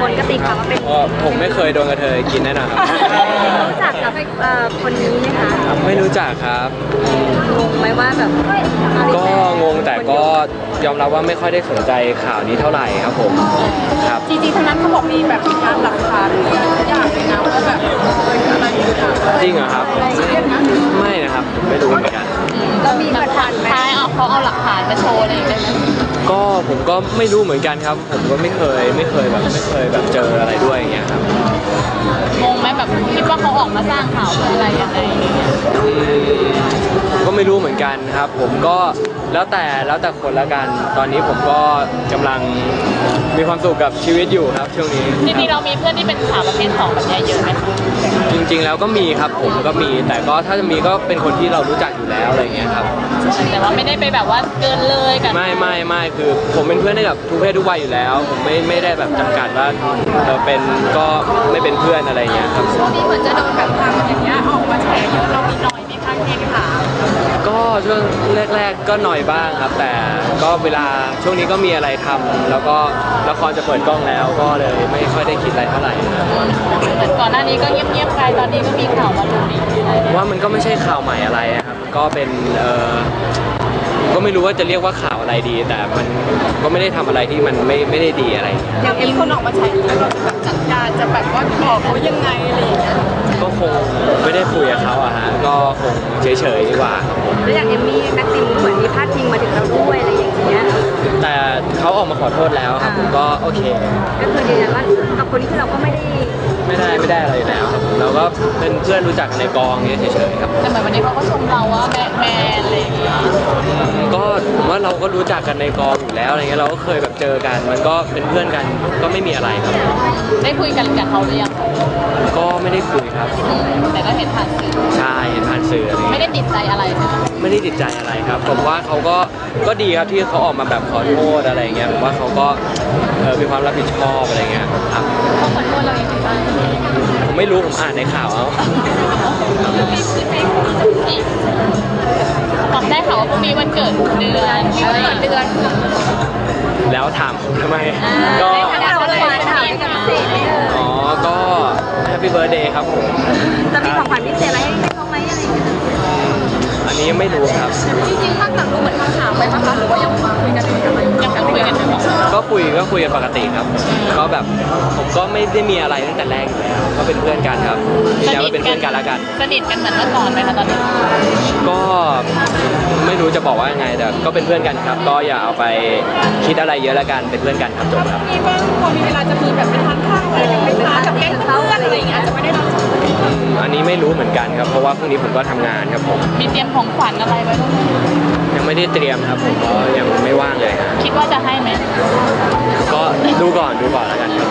คนก็ตีความว่าเป็นก็ผมไม่เคยโดนกระเทยกินแน่นอนครับรู้จักกับเอ่อคนนี้ไหมคะไม่รู้จักครับ งงไหมว่าแบบก็งงแต่ก็ยอมรับว่าไม่ค่อยได้สนใจข่าวนี้เท่าไหร่ครับผมครับจริงๆทั้งนั้นเขาบอกมีแบบมีการหลักฐานหรืออะไรทุกอย่างเลยนะว่าแบบเอออะไรต่างๆจริงเหรอครับ ไม่นะครับผมไม่รู้เหมือนกัน เรามีหลักฐานไหมเอาเขาเอาหลักฐานมาโชว์อะไรอย่างเงี้ย ก็ผมก็ไม่รู้เหมือนกันครับ ผมก็ไม่เคยไม่เคยแบบไม่เคยแบบเจออะไรด้วยอย่างเงี้ยครับงงไหมแบบคิดว่าเขาออกมาสร้างข่าวเพื่ออะไรยังไงอืมก็ไม่รู้เหมือนกันครับ ผมก็แล้วแต่แล้วแต่คนละกัน ตอนนี้ผมก็กำลัง มีความสุขกับชีวิตอยู่ครับช่วงนี้ จริงๆเรามีเพื่อนที่เป็นข่าวประเภทสองแบบเนี้ยเยอะไหมคะจริง ๆ แล้วก็มีครับผมก็มี แต่ก็ถ้าจะมีก็เป็นคนที่เรารู้จักอยู่แล้วอะไรอย่างเงี้ยครับ แต่ว่าไม่ได้ไปแบบว่าเกินเลยกันไม่ไม่ไม่คือผมเป็นเพื่อนได้กับทุกเพศทุกวัยอยู่แล้ว ผมไม่ไม่ได้แบบจำกัดว่าเออเป็นก็ไม่เป็นเพื่อนอะไรอย่างเงี้ยครับ ช่วงนี้เหมือนจะโดนแบบทางอย่างเงี้ยออกมาแฉเยอะเรามีน้อยไหมคะเองค่ะก็ ช่วงแรก ๆ ก็หน่อยบ้างครับ แต่ก็เวลาช่วงนี้ก็มีอะไรทำแล้วก็ละครจะเปิดกล้องแล้ว ก็เลยไม่ค่อยได้คิดอะไรเท่าไหร่นะครับเหมือนก่อนหน้านี้ก็เงียบๆไปตอนนี้ก็มีข่าวมาลุมอีกอะไรว่ามันก็ไม่ใช่ข่าวใหม่อะไรอะครับก็เป็นเออก็ไม่รู้ว่าจะเรียกว่าข่าวอะไรดี แต่มันก็ไม่ได้ทำอะไรที่มันไม่ไม่ได้ดีอะไรอย่างเอ็มคนออกมาแฉเราจะแบบจัดการจะแบบว่าบอกเขายังไงอะไรอย่างเงี้ย ก็คงไม่ได้คุยกับเขาอะฮะก็คงเฉยๆดีกว่าครับผมแล้วอย่างเอมมี่แม็กซิมเหมือนมีพาดพิงมาถึงเราด้วยอะไรอย่างเงี้ย แต่เขาออกมาขอโทษแล้วครับผมก็โอเค ก็คือยืนยันว่ากับคนที่เราก็ไม่ได้ไม่ได้ไม่ได้อะไรอยู่แล้วครับผมเราก็เป็นเพื่อนรู้จักกันในกองเนี้ยเฉยๆครับ แต่เหมือนวันนี้เขาก็ชมเราว่าแมนแมนอะไรอย่างเงี้ยก็ผมว่าเราก็รู้จักกันในกองอยู่แล้วอะไรเงี้ยเราก็เคยแบบเจอกัน มันก็เป็นเพื่อนกันก็ไม่มีอะไรครับ ได้คุยกันกับเขาหรือยังก็ไม่ได้คุยครับ แต่ก็เห็นผ่านสื่อใช่เห็นผ่านสื่ออะไรไม่เงี้ยได้ติดใจอะไรใช่ไหมไม่ได้ติดใจอะไรครับ ผมว่าเขาก็ก็ดีครับที่เขาออกมาแบบขอโทษอะไรเงี้ยผมว่าเขาก็เออมีความรับผิดชอบอะไรเงี้ยครับเขาขอโทษเรายังไงบ้างผมไม่รู้ผมอ่านในข่าวเอาบอกได้ค่ะว่าพรุ่งนี้วันเกิดเดือนวันเกิดเดือน แล้วถามผมทำไม ก็ แฮปปี้เบิร์ดเดย์ครับผมจะมีของขวัญพิเศษอะไรให้เขาไหมอะไรอย่างเงี้ยอันนี้ยังไม่รู้ครับ จริงๆถ้าเกิดรู้เหมือนคำถามไปปะคะหรือว่ายังคุยกันอยู่ยังคุยกันอยู่ก็คุยก็คุยกันปกติครับ ก็แบบผมก็ไม่ได้มีอะไรตั้งแต่แรกอยู่แล้วก็เป็นเพื่อนกันครับยืนยันว่าเป็นเพื่อนกันแล้วกัน สนิทกันเหมือนเมื่อก่อนไหมคะตอนนี้ก็ ไม่รู้จะบอกว่ายังไงแต่ก็เป็นเพื่อนกันครับ ก็อย่าเอาไปคิดอะไรเยอะละกันเป็นเพื่อนกันครับจบครับ มีบ้างพอมีเวลาจะมีแบบไปทานข้าวอะไรกัไปทากับแก๊งเพื่อนอะไรอย่างเงี้ยอาจจะไม่ได้รับอันนี้ไม่รู้เหมือนกันครับ เพราะว่าพรุ่งนี้ผมก็ทำงานครับผมมีเตรียมของขวัญอะไรไว้บ้างหมยังไม่ได้เตรียมครับผมก็ยังไม่ว่างเลยฮะคิดว่าจะให้ไหมก็ดูก่อนดูก่อนแล้วกันครับ